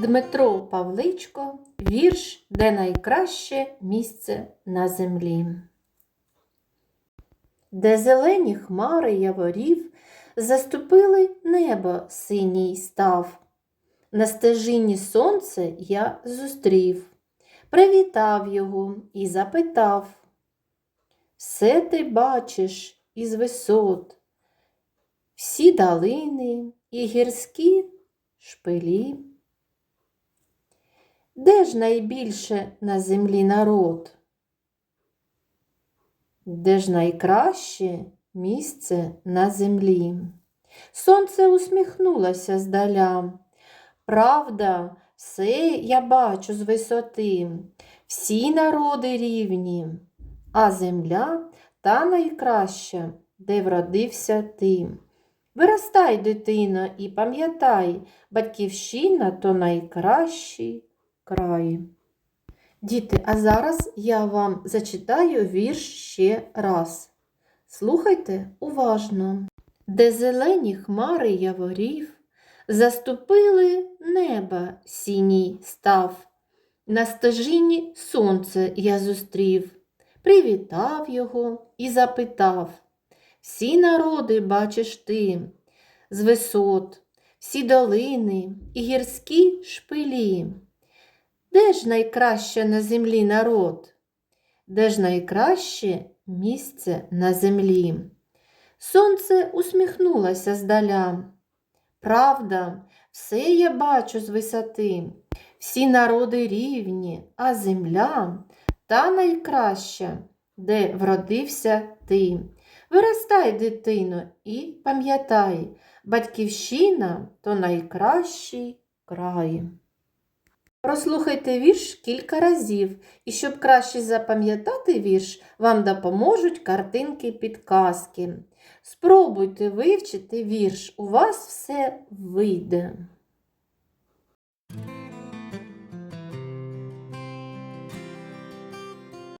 Дмитро Павличко, вірш, де найкраще місце на землі. Де зелені хмари яворів заступили небо синій став. На стежині сонце я зустрів, привітав його і запитав. Все ти бачиш із висот, всі долини і гірські шпилі. Де ж найбільше на землі народ? Де ж найкраще місце на землі? Сонце усміхнулося здаля. Правда, все я бачу з висоти, всі народи рівні, а земля та найкраща, де вродився ти. Виростай, дитино, і пам'ятай, батьківщина то найкращий край. Діти, а зараз я вам зачитаю вірш ще раз. Слухайте уважно. Де зелені хмари яворів, заступили неба сіній став. На стежині сонце я зустрів, привітав його і запитав. Всі народи бачиш ти, з висот, всі долини і гірські шпилі. Де ж найкраще на землі народ? Де ж найкраще місце на землі? Сонце усміхнулося здаля. Правда, все я бачу з висоти, всі народи рівні, а земля та найкраща, де вродився ти. Виростай, дитино, і пам'ятай, батьківщина то найкращий край. Прослухайте вірш кілька разів, і щоб краще запам'ятати вірш, вам допоможуть картинки підказки. Спробуйте вивчити вірш, у вас все вийде.